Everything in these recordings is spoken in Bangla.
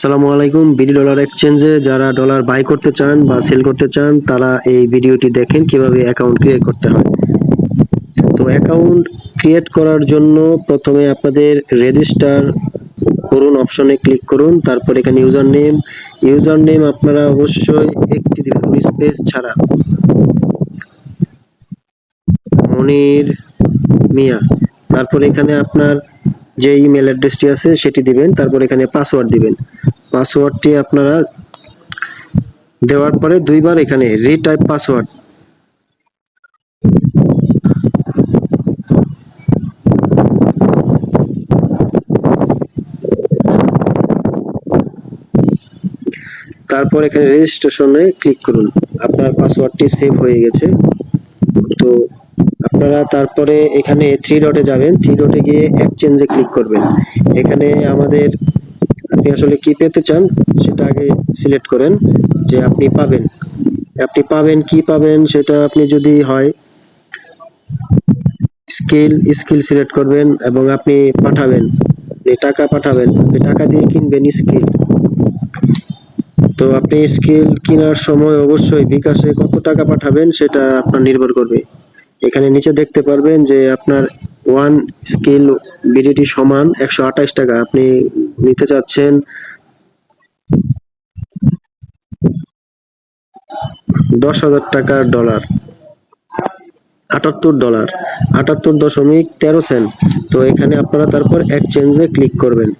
সালামু আলাইকুম। বিডি ডলার এক্সচেঞ্জে যারা ডলার বাই করতে চান বা সেল করতে চান, তারা এই ভিডিওটি দেখেন, কীভাবে অ্যাকাউন্ট ক্রিয়েট করতে হয়। তো অ্যাকাউন্ট ক্রিয়েট করার জন্য প্রথমে আপনাদের রেজিস্টার করুন অপশনে ক্লিক করুন, তারপর এখানে ইউজার নেম ইউজার নেম আপনারা অবশ্যই একটি দিবেন স্পেস ছাড়া। মনির মিয়া। তারপর এখানে আপনার যে ইমেল অ্যাড্রেসটি আছে সেটি দিবেন, তারপর এখানে পাসওয়ার্ড দিবেন। পাসওয়ার্ডটি আপনারা দেওয়ার পরে দুইবার এখানে রিটাইপ পাসওয়ার্ড তারপর এখানে রেজিস্ট্রেশনে ক্লিক করুন। আপনার পাসওয়ার্ডটি সেভ হয়ে গেছে। তো আপনারা তারপরে এখানে থ্রি ডটে যাবেন। থ্রি ডটে গিয়ে এক্সচেঞ্জে ক্লিক করবেন। এখানে আমাদের আপনি আসলে কি পেতে চান সেটা আগে সিলেক্ট করেন যে আপনি পাবেন। আপনি পাবেন, কি পাবেন সেটা আপনি যদি হয় স্কিল স্কিল সিলেক্ট করবেন এবং আপনি পাঠাবেন। টাকা পাঠাবেন। আপনি টাকা দিয়ে কিনবেন স্কিল তো আপনি স্কিল কেনার সময় অবশ্যই বিকাশে কত টাকা পাঠাবেন সেটা আপনার নির্ভর করবে। এখানে নিচে দেখতে পারবেন যে আপনার ওয়ান স্কিল বিডিটি সমান একশো আঠাশ টাকা। আপনি নিতে চাচ্ছেন দশ হাজার টাকার ডলার আটাত্তর ডলার আটাত্তর দশমিক তেরো সেন্ট তো এখানে আপনারা তারপর এক্সচেঞ্জে ক্লিক করবেন।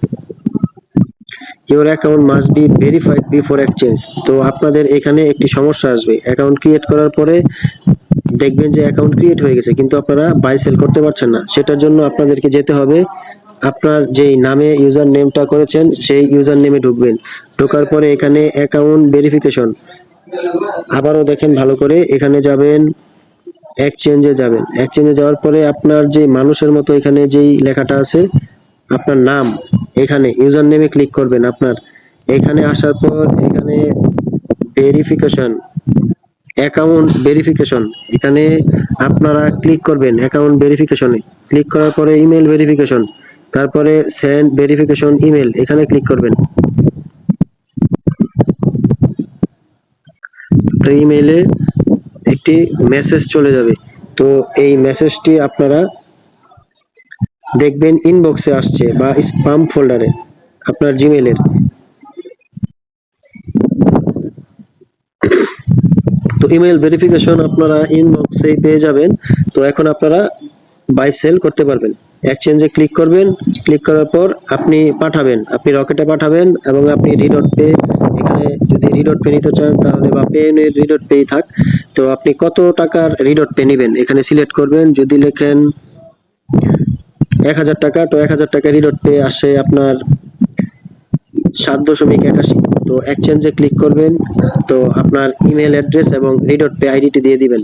Your account must be verified before exchange তো আপনাদের এখানে একটি সমস্যা আসবে। অ্যাকাউন্ট ক্রিয়েট করার পরে দেখবেন যে অ্যাকাউন্ট ক্রিয়েট হয়ে গেছে, কিন্তু আপনারা বাই সেল করতে পারছেন না। সেটার জন্য আপনাদেরকে যেতে হবে। আপনার যেই নামে ইউজার নেমটা করেছেন, সেই ইউজার নেমে ঢুকবেন। ঢোকার পরে এখানে অ্যাকাউন্ট ভেরিফিকেশন আবারও দেখেন ভালো করে, এখানে যাবেন এক্সচেঞ্জে যাবেন। এক্সচেঞ্জে যাওয়ার পরে আপনার যে মানুষের মতো এখানে যেই লেখাটা আছে, আপনার নাম, এখানে ইউজার নেমে ক্লিক করবেন আপনার। এখানে আসার পর এখানে ভেরিফিকেশন অ্যাকাউন্ট ভেরিফিকেশন এখানে আপনারা ক্লিক করবেন অ্যাকাউন্ট ভেরিফিকেশনে ক্লিক করার পরে ইমেল ভেরিফিকেশন তারপরে সেন্ড ভেরিফিকেশন ইমেল এখানে ক্লিক করবেন। তো ইমেইলে একটি মেসেজ চলে যাবে। তো এই মেসেজটি আপনারা দেখবেন ইনবক্সে আসছে বা স্পাম ফোল্ডারে আপনার জিমেলের ইমেল ভেরিফিকেশন আপনারা ইনবক্সে পেয়ে যাবেন। তো এখন আপনারা বাই সেল করতে পারবেন। এক্সচেঞ্জে ক্লিক করবেন। ক্লিক করার পর আপনি পাঠাবেন। আপনি রকেটে পাঠাবেন এবং আপনি রিডট পে এখানে যদি রিডট পে নিতে চান তাহলে বা পেনের রিডট পে থাক। তো আপনি কত টাকার রিডট পে নেবেন? এখানে সিলেক্ট করবেন। যদি লেখেন এক হাজার টাকা, তো এক হাজার টাকা রিডট পে আসে আপনার সাত দশমিক একাশি। তো এক্সচেঞ্জে ক্লিক করবেন। তো আপনার ইমেল অ্যাড্রেস এবং রিডট পে আইডিটি দিয়ে দিবেন।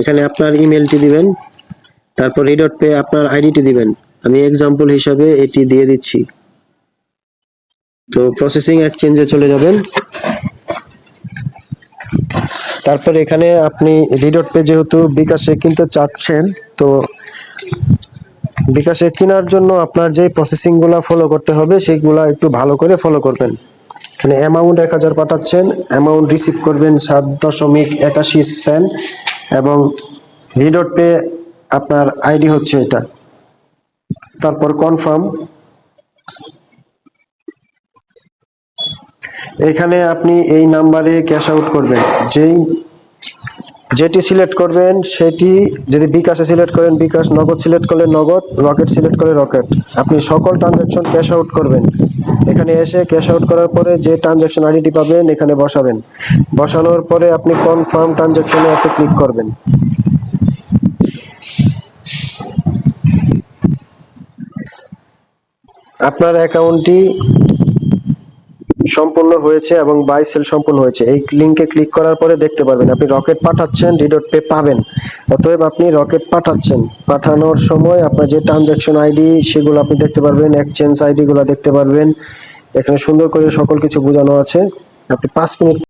এখানে আপনার ইমেলটি দিবেন। তারপর রিডট পে আপনার আইডিটি দিবেন। আমি এক্সাম্পল হিসাবে এটি দিয়ে দিচ্ছি। তো প্রসেসিং এক্সচেঞ্জে চলে যাবেন। তারপর এখানে আপনি রিডট পে যেহেতু বিকাশে কিনতে চাচ্ছেন, তো বিকাশে কেনার জন্য আপনার যে প্রসেসিংগুলা ফলো করতে হবে সেইগুলা একটু ভালো করে ফলো করবেন। এখানে অ্যামাউন্ট এক হাজার পাঠাচ্ছেন অ্যামাউন্ট রিসিভ করবেন সাত দশমিক একাশি সেন্ট এবং রিডট পে আপনার আইডি হচ্ছে এটা। তারপর কনফার্ম এখানে আপনি এই নাম্বারে ক্যাশ আউট করবেন। যেই যেটি সিলেক্ট করবেন, সেটি যদি বিকাশে সিলেক্ট করেন, বিকাশ নগদ সিলেক্ট করলে নগদ, রকেট সিলেক্ট করে রকেট। আপনি সকল ট্রানজ্যাকশন ক্যাশ আউট করবেন। এখানে এসে ক্যাশ আউট করার পরে যে ট্রানজ্যাকশন আইডিটি পাবেন, এখানে বসাবেন। বসানোর পরে আপনি কনফার্ম ট্রানজ্যাকশনে আপনি ক্লিক করবেন। আপনার অ্যাকাউন্টটি সম্পূর্ণ হয়েছে এবং বাই সেল সম্পূর্ণ হয়েছে। এই লিংকে ক্লিক করার পরে দেখতে পারবেন, আপনি রকেট পাঠাচ্ছেন রিডট পে পাবেন। অতএব আপনি রকেট পাঠাচ্ছেন। পাঠানোর সময় আপনার যে ট্রানজ্যাকশন আইডি সেগুলো আপনি দেখতে পারবেন এক্সচেঞ্জ আইডিগুলো দেখতে পারবেন। এখানে সুন্দর করে সকল কিছু বোঝানো আছে। আপনি পাঁচ মিনিট